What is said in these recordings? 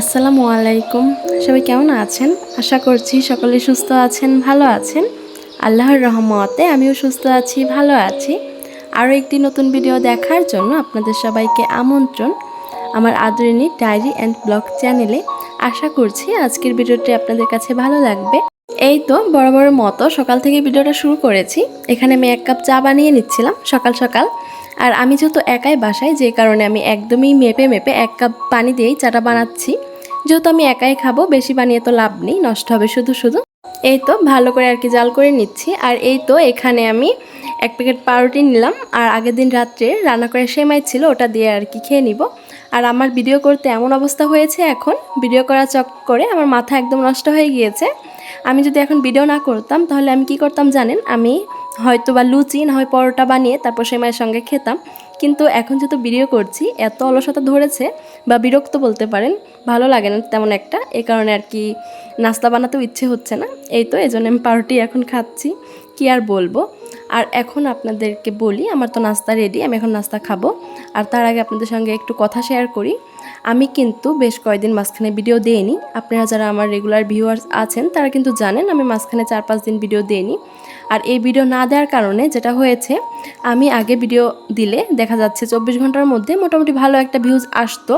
আসসালামু আলাইকুম। সবাই কেমন আছেন? আশা করছি সকলে সুস্থ আছেন, ভালো আছেন। আল্লাহর রহমতে আমিও সুস্থ আছি, ভালো আছি। আরও একটি নতুন ভিডিও দেখার জন্য আপনাদের সবাইকে আমন্ত্রণ। আমার আদরিনী ডায়েরি অ্যান্ড ব্লগ চ্যানেলে আশা করছি আজকের ভিডিওটি আপনাদের কাছে ভালো লাগবে। এই তো বড় বড় মতো সকাল থেকে ভিডিওটা শুরু করেছি। এখানে আমি এক কাপ চা বানিয়ে নিচ্ছিলাম সকাল সকাল। আর আমি যেহেতু একাই বাসায়, যে কারণে আমি একদমই মেপে মেপে এক কাপ পানি দিয়েই চাটা বানাচ্ছি। যেহেতু আমি একাই খাব, বেশি বানিয়ে তো লাভ নেই, নষ্ট হবে শুধু শুধু। এই তো, ভালো করে আর কি জাল করে নিচ্ছি। আর এই তো, এখানে আমি এক প্যাকেট পাউরুটি নিলাম। আর আগের দিন রাত্রে রান্না করে সেমাই ছিল, ওটা দিয়ে আর কি খেয়ে নিব। আর আমার ভিডিও করতে এমন অবস্থা হয়েছে এখন, ভিডিও করা চক করে আমার মাথা একদম নষ্ট হয়ে গিয়েছে। আমি যদি এখন ভিডিও না করতাম, তাহলে আমি কি করতাম জানেন? আমি হয়তো বা লুচি না হয় পরোটা বানিয়ে তারপর সেমাইয়ের সঙ্গে খেতাম। কিন্তু এখন যেহেতু ভিডিও করছি, এত অলসতা ধরেছে বা বিরক্ত বলতে পারেন, ভালো লাগে না তেমন একটা। এ কারণে আর কি নাস্তা বানাতেও ইচ্ছে হচ্ছে না। এই তো এই জন্য আমি পাউরুটি এখন খাচ্ছি। কি আর বলব? আর এখন আপনাদেরকে বলি, আমার তো নাস্তা রেডি আমি এখন নাস্তা খাব। আর তার আগে আপনাদের সঙ্গে একটু কথা শেয়ার করি। আমি কিন্তু বেশ কয়েকদিন মাঝখানে ভিডিও দেইনি। আপনারা যারা আমার রেগুলার ভিউয়ার্স আছেন, তারা কিন্তু জানেন, আমি মাঝখানে চার পাঁচ দিন ভিডিও দেইনি। আর এই ভিডিও না দেওয়ার কারণে যেটা হয়েছে, আমি আগে ভিডিও দিলে দেখা যাচ্ছে চব্বিশ ঘণ্টার মধ্যে মোটামুটি ভালো একটা ভিউজ আসতো,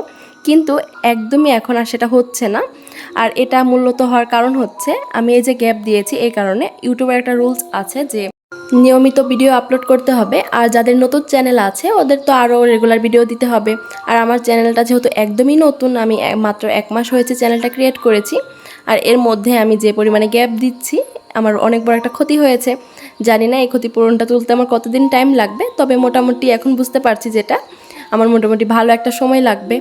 কিন্তু একদমই এখন আর সেটা হচ্ছে না। আর এটা মূলত হওয়ার কারণ হচ্ছে, আমি এই যে গ্যাপ দিয়েছি, এই কারণে ইউটিউবের একটা রুলস আছে যে নিয়মিত ভিডিও আপলোড করতে হবে, আর যাদের নতুন চ্যানেল আছে, ওদের তো আরও রেগুলার ভিডিও দিতে হবে। আর আমার চ্যানেলটা যেহেতু একদমই নতুন, আমি মাত্র এক মাস হয়েছে চ্যানেলটা ক্রিয়েট করেছি আর এর মধ্যে আমি যে পরিমাণে গ্যাপ দিচ্ছি, আমার অনেক বড় একটা ক্ষতি হয়েছে। জানি না এই ক্ষতিপূরণটা তুলতে আমার কতদিন টাইম লাগবে, তবে মোটামুটি এখন বুঝতে পারছি যেটা, আমার মোটামুটি ভালো একটা সময় লাগবে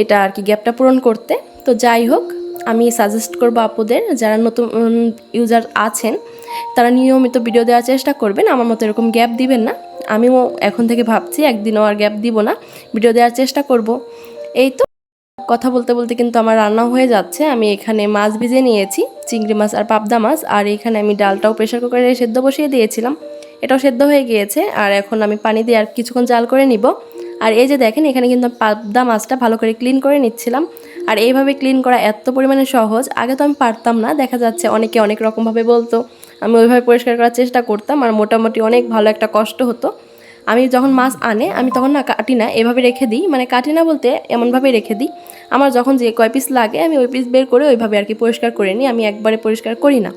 এটা আর কি গ্যাপটা পূরণ করতে। তো যাই হোক, আমি সাজেস্ট করব আপুদের, যারা নতুন ইউজার আছেন, তারা নিয়মিত ভিডিও দেওয়ার চেষ্টা করবেন, আমার মতো এরকম গ্যাপ দিবেন না। আমিও এখন থেকে ভাবছি, একদিনও আর গ্যাপ দিব না ভিডিও দেওয়ার চেষ্টা করব। এই তো কথা বলতে বলতে কিন্তু আমার রান্না হয়ে যাচ্ছে। আমি এখানে মাছ ভিজে নিয়েছি, চিংড়ি মাছ আর পাবদা মাছ। আর এখানে আমি ডালটাও প্রেশার কুকারে সেদ্ধ বসিয়ে দিয়েছিলাম। এটাও সেদ্ধ হয়ে গিয়েছে। আর এখন আমি পানি দিয়ে আর কিছুক্ষণ জাল করে নিব। আর এই যে দেখেন, এখানে কিন্তু পাবদা মাছটা ভালো করে ক্লিন করে নিচ্ছিলাম। আর এইভাবে ক্লিন করা এত পরিমাণে সহজ, আগে তো আমি পারতাম না। দেখা যাচ্ছে অনেকে অনেক রকমভাবে বলতো। আমি ওইভাবে পরিষ্কার করার চেষ্টা করতাম। আর মোটামুটি অনেক ভালো একটা কষ্ট হতো। আমি যখন মাছ আনে, আমি তখন না কাটি না এভাবে রেখে দিই। মানে কাটি না বলতে এমনভাবেই রেখে দিই। আমার যখন যে কয় পিস লাগে, আমি ওই পিস বের করে ওইভাবে আর কি পরিষ্কার করে নিই। আমি একবারে পরিষ্কার করি না।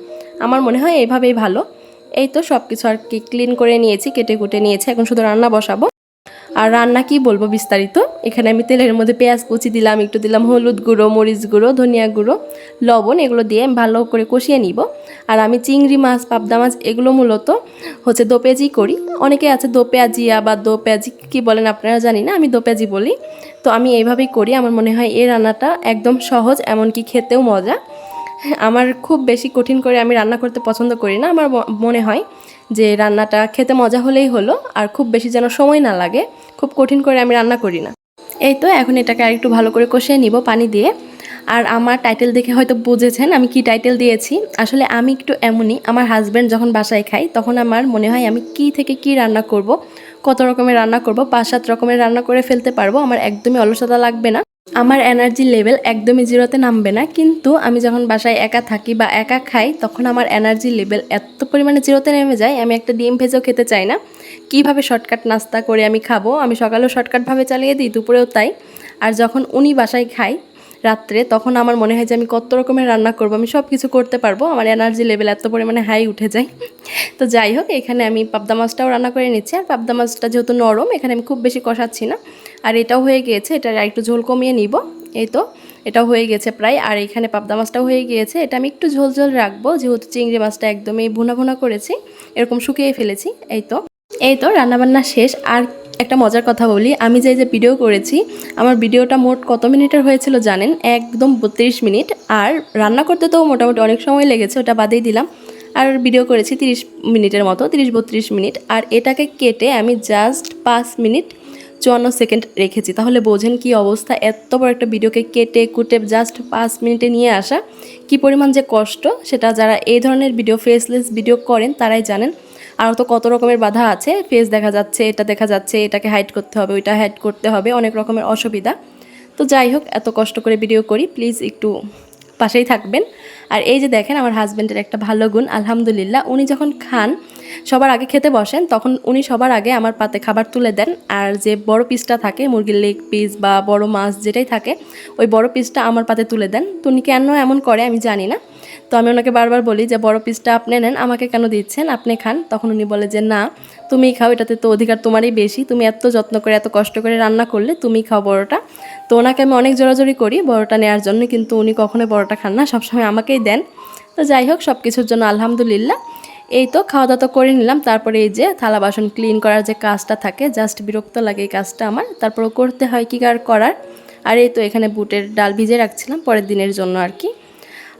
আমার মনে হয় এইভাবেই ভালো। এই তো সব কিছু আর কি ক্লিন করে নিয়েছি, কেটে কুটে নিয়েছি। এখন শুধু রান্না বসাবো। আর রান্না কি বলব বিস্তারিত? এখানে আমি তেলের মধ্যে পেঁয়াজ কুচি দিলাম, একটু দিলাম হলুদ গুঁড়ো, মরিচ গুঁড়ো, ধনিয়া গুঁড়ো, লবণ, এগুলো দিয়ে ভালো করে কষিয়ে নিব। আর আমি চিংড়ি মাছ, পাবদা মাছ, এগুলো মূলত হচ্ছে দোপেজি করি। অনেকে আছে দোপেয়াজিয়া বা দোপেয়াজি, কি বলেন আপনারা জানি না, আমি দোপেয়াজি বলি। তো আমি এইভাবেই করি, আমার মনে হয় এই রান্নাটা একদম সহজ, এমনকি খেতেও মজা। আমার খুব বেশি কঠিন করে আমি রান্না করতে পছন্দ করি না, আমার মনে হয় যে রান্নাটা খেতে মজা হলেই হলো, আর খুব বেশি যেন সময় না লাগে, খুব কঠিন করে আমি রান্না করি না। এই তো, এখন এটাকে আর একটু ভালো করে কষিয়ে নিব পানি দিয়ে। আর আমার টাইটেল দেখে হয়তো বুঝেছেন আমি কি টাইটেল দিয়েছি। আসলে আমি একটু এমনই, আমার হাজব্যান্ড যখন বাসায় খাই, তখন আমার মনে হয় আমি কি থেকে কি রান্না করব, কত রকমের রান্না করব, পাঁচ সাত রকমের রান্না করে ফেলতে পারব, আমার একদমই অলসতা লাগবে না। আমার এনার্জি লেভেল একদমই জিরোতে নামবে না, কিন্তু আমি যখন বাসায় একা থাকি বা একা খাই, তখন আমার এনার্জি লেভেল এত পরিমাণে জিরোতে নেমে যায়, আমি একটা ডিম ভেজেও খেতে চাই না। কীভাবে শর্টকাট নাস্তা করে আমি খাব? আমি সকালেও শর্টকাটভাবে চালিয়ে দিই, দুপুরেও তাই। আর যখন উনি বাসায় খাই রাত্রে, তখন আমার মনে হয় যে আমি কত রকমের রান্না করব, আমি সব কিছু করতে পারব, আমার এনার্জি লেভেল এত পরিমাণে হাই উঠে যায়। তো যাই হোক, এখানে আমি পাবদা মাছটাও রান্না করে নিচ্ছি, আর পাবদা মাছটা যেহেতু নরম, এখানে আমি খুব বেশি কষাচ্ছি না। আর এটাও হয়ে গিয়েছে, এটা একটু ঝোল কমিয়ে নিব। এই তো, এটাও হয়ে গেছে প্রায়। আর এখানে পাবদা মাছটাও হয়ে গিয়েছে। এটা আমি একটু ঝোল ঝোল রাখব, যেহেতু চিংড়ি মাছটা একদমই ভুনা ভুনা করেছি, এরকম শুকিয়ে ফেলেছি। এই তো এই তো, রান্নাবান্না শেষ। আর একটা মজার কথা বলি, আমি যে যে ভিডিও করেছি, আমার ভিডিওটা মোট কত মিনিটের হয়েছিল জানেন? একদম বত্রিশ মিনিট। আর রান্না করতে তো মোটামুটি অনেক সময় লেগেছে, ওটা বাদেই দিলাম। আর ভিডিও করেছি তিরিশ মিনিটের মতো, তিরিশ বত্রিশ মিনিট। আর এটাকে কেটে আমি জাস্ট পাঁচ মিনিট চুয়ান্ন সেকেন্ড রেখেছি। তাহলে বোঝেন কি অবস্থা? এত বড় একটা ভিডিওকে কেটে কুটে জাস্ট পাঁচ মিনিটে নিয়ে আসা। কি পরিমাণ যে কষ্ট, সেটা যারা এই ধরনের ভিডিও ফেসলেস ভিডিও করেন, তারাই জানেন। আর তো কত রকমের বাধা আছে। ফেস দেখা যাচ্ছে, এটা দেখা যাচ্ছে, এটাকে হাইড করতে হবে, ওইটা হাইড করতে হবে, অনেক রকমের অসুবিধা। তো যাই হোক, এত কষ্ট করে ভিডিও করি প্লিজ একটু পাশেই থাকবেন। আর এই যে দেখেন, আমার হাজব্যান্ডের একটা ভালো গুণ, আলহামদুলিল্লাহ, উনি যখন খান সবার আগে খেতে বসেন, তখন উনি সবার আগে আমার পাতে খাবার তুলে দেন। আর যে বড় পিসটা থাকে, মুরগির লেগ পিস বা বড় মাছ যেটাই থাকে, ওই বড় পিসটা আমার পাতে তুলে দেন। তো উনি কেন এমন করে আমি জানি না। তো আমি ওনাকে বারবার বলি যে, বড় পিসটা আপনি নেন, আমাকে কেন দিচ্ছেন? আপনি খান। তখন উনি বলে যে, না তুমি খাও, এটাতে তো অধিকার তোমারই বেশি। তুমি এত যত্ন করে, এত কষ্ট করে রান্না করলে তুমি খাও বড়টা। তো ওনাকে আমি অনেক জোরাজোরি করি বড়টা নেওয়ার জন্য, কিন্তু উনি কখনোই বড়টা খান না, সবসময় আমাকেই দেন। তো যাই হোক সব কিছুর জন্য আলহামদুলিল্লাহ। এই তো খাওয়া দাওয়া তো করে নিলাম। তারপরে এই যে থালা বাসন ক্লিন করার যে কাজটা থাকে জাস্ট বিরক্ত লাগে এই কাজটা আমার। তারপরও করতে হয় কি কার করার? আর এই তো এখানে বুটের ডাল ভিজে রাখছিলাম পরের দিনের জন্য আর কি।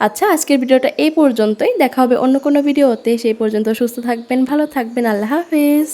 আচ্ছা আজকের ভিডিওটা এই পর্যন্তই। দেখা হবে অন্য কোনো ভিডিওতে। সেই পর্যন্ত সুস্থ থাকবেন, ভালো থাকবেন। আল্লাহ হাফেজ।